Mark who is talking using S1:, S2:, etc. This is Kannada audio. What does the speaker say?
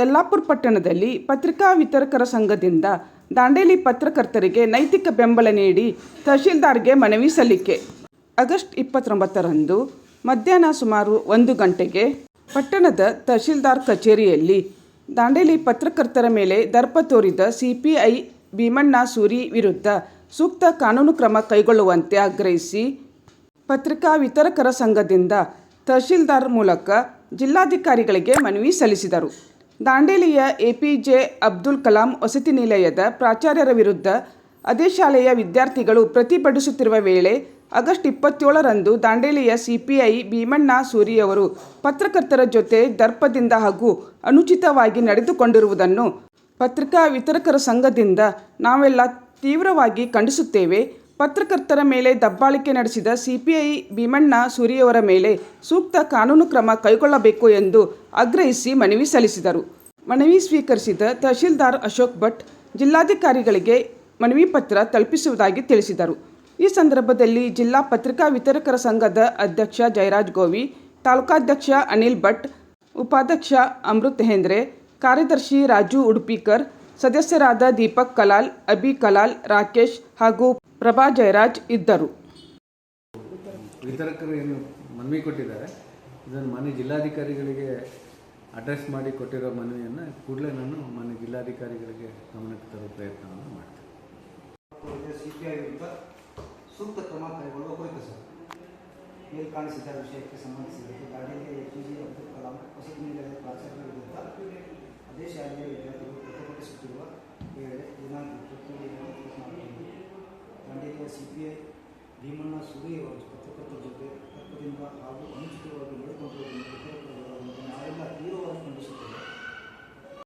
S1: ಯಲ್ಲಾಪುರ ಪಟ್ಟಣದಲ್ಲಿ ಪತ್ರಿಕಾ ವಿತರಕರ ಸಂಘದಿಂದ ದಾಂಡೇಲಿ ಪತ್ರಕರ್ತರಿಗೆ ನೈತಿಕ ಬೆಂಬಲ ನೀಡಿ ತಹಶೀಲ್ದಾರ್ಗೆ ಮನವಿ ಸಲ್ಲಿಕೆ. ಆಗಸ್ಟ್ ಇಪ್ಪತ್ತೊಂಬತ್ತರಂದು ಮಧ್ಯಾಹ್ನ ಸುಮಾರು ಒಂದು ಗಂಟೆಗೆ ಪಟ್ಟಣದ ತಹಶೀಲ್ದಾರ್ ಕಚೇರಿಯಲ್ಲಿ ದಾಂಡೇಲಿ ಪತ್ರಕರ್ತರ ಮೇಲೆ ದರ್ಪ ತೋರಿದ ಸಿಪಿಐ ಭೀಮಣ್ಣ ಸೂರಿ ವಿರುದ್ಧ ಸೂಕ್ತ ಕಾನೂನು ಕ್ರಮ ಕೈಗೊಳ್ಳುವಂತೆ ಆಗ್ರಹಿಸಿ ಪತ್ರಿಕಾ ವಿತರಕರ ಸಂಘದಿಂದ ತಹಶೀಲ್ದಾರ್ ಮೂಲಕ ಜಿಲ್ಲಾಧಿಕಾರಿಗಳಿಗೆ ಮನವಿ ಸಲ್ಲಿಸಿದರು. ದಾಂಡೇಲಿಯ ಎಪಿಜೆ ಅಬ್ದುಲ್ ಕಲಾಂ ವಸತಿ ನಿಲಯದ ಪ್ರಾಚಾರ್ಯರ ವಿರುದ್ಧ ಅದೇ ಶಾಲೆಯ ವಿದ್ಯಾರ್ಥಿಗಳು ಪ್ರತಿಭಟಿಸುತ್ತಿರುವ ವೇಳೆ ಆಗಸ್ಟ್ ಇಪ್ಪತ್ತೇಳರಂದು ದಾಂಡೇಲಿಯ ಸಿಪಿಐ ಭೀಮಣ್ಣ ಸೂರಿಯವರು ಪತ್ರಕರ್ತರ ಜೊತೆ ದರ್ಪದಿಂದ ಹಾಗೂ ಅನುಚಿತವಾಗಿ ನಡೆದುಕೊಂಡಿರುವುದನ್ನು ಪತ್ರಿಕಾ ವಿತರಕರ ಸಂಘದಿಂದ ನಾವೆಲ್ಲ ತೀವ್ರವಾಗಿ ಖಂಡಿಸುತ್ತೇವೆ. ಪತ್ರಕರ್ತರ ಮೇಲೆ ದಬ್ಬಾಳಿಕೆ ನಡೆಸಿದ ಸಿಪಿಐ ಭೀಮಣ್ಣ ಸೂರಿಯವರ ಮೇಲೆ ಸೂಕ್ತ ಕಾನೂನು ಕ್ರಮ ಕೈಗೊಳ್ಳಬೇಕು ಎಂದು ಆಗ್ರಹಿಸಿ ಮನವಿ ಸಲ್ಲಿಸಿದರು. ಮನವಿ ಸ್ವೀಕರಿಸಿದ ತಹಶೀಲ್ದಾರ್ ಅಶೋಕ್ ಭಟ್ ಜಿಲ್ಲಾಧಿಕಾರಿಗಳಿಗೆ ಮನವಿ ಪತ್ರ ತಲುಪಿಸುವುದಾಗಿ ತಿಳಿಸಿದರು. ಈ ಸಂದರ್ಭದಲ್ಲಿ ಜಿಲ್ಲಾ ಪತ್ರಿಕಾ ವಿತರಕರ ಸಂಘದ ಅಧ್ಯಕ್ಷ ಜಯರಾಜ್ ಗೋವಿ, ತಾಲೂಕಾಧ್ಯಕ್ಷ ಅನಿಲ್ ಭಟ್, ಉಪಾಧ್ಯಕ್ಷ ಅಮೃತ್ ಹೆಂದ್ರೆ, ಕಾರ್ಯದರ್ಶಿ ರಾಜು ಉಡುಪಿಕರ್, ಸದಸ್ಯರಾದ ದೀಪಕ್ ಕಲಾಲ್ ಅಬಿ ಕಲಾಲ್, ರಾಕೇಶ್ ಹಾಗೂ ಪ್ರಭಾ ಜಯರಾಜ್ ಇದ್ದರು.
S2: ವಿತರಕರು ಏನು ಮನವಿ ಕೊಟ್ಟಿದ್ದಾರೆ. ಇದನ್ನು ಮಾನ್ಯ ಜಿಲ್ಲಾಧಿಕಾರಿಗಳಿಗೆ ಅಡ್ರೆಸ್ ಮಾಡಿ ಕೊಟ್ಟಿರೋ ಮನವಿಯನ್ನು ಕೂಡಲೇ ನಾನು ಮಾನ್ಯ ಜಿಲ್ಲಾಧಿಕಾರಿಗಳಿಗೆ ಗಮನಕ್ಕೆ ತರೋ ಪ್ರಯತ್ನವನ್ನು ಮಾಡ್ತೇನೆ.
S3: ಸೂಕ್ತ ಕ್ರಮ ಕೈಗೊಳ್ಳುವ ಕುರಿತು ಸರ್. ಮೇಲ್ ಕಾಣಿಸಿದ ವಿಷಯಕ್ಕೆ ಸಂಬಂಧಿಸಿದಂತೆ A P J Abdul Kalam ವಸತಿ ನಿಲಯದ ಪ್ರಾಚಾರ್ಯರ ವಿರುದ್ಧ ಅದೇ ಶಾಲೆಯ ವಿದ್ಯಾರ್ಥಿಗಳು ಪ್ರತಿಭಟಿಸುತ್ತಿರುವ ವೇಳೆ ದಿನಾಂಕ ಇಪ್ಪತ್ತೇಳು ಪಿ ಐ ಭೀಮಣ್ಣ ಪತ್ರಕರ್ತರ ಜೊತೆ ತಪ್ಪದಿಂದ ಹಾಗೂ ಅನುಚಿತವಾಗಿ ನಡೆದುಕೊಂಡಿರುವುದನ್ನು